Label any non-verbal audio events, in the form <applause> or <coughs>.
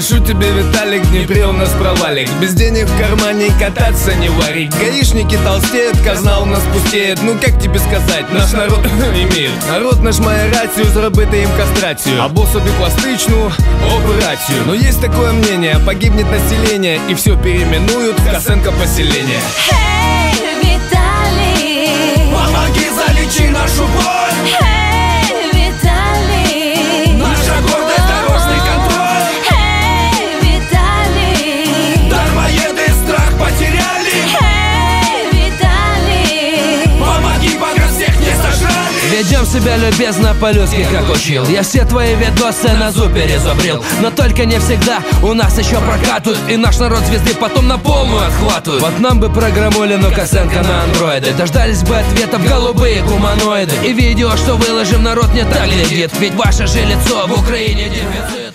Пишу тебе, Виталик, не при у нас провалик Без денег в кармане кататься не варить Гаишники толстеют, казна у нас пустеет Ну как тебе сказать, наш народ имеет <coughs> Народ наш має рацію, зробити їм кастрацію Або собі пластичну операцію Но есть такое мнение, погибнет население И все переименуют в Косенко поселение Эй, Себя любезно по-людски, как учил. Я все твои видосы на зубе изобрел. Но только не всегда у нас еще прокатывают. И наш народ звезды потом на полную отхватывают Вот нам бы программули, но Косенко на андроиды. Дождались бы ответов голубые гуманоиды. И видео, что выложим, народ не так глядит. Ведь ваше же лицо в Украине дефицит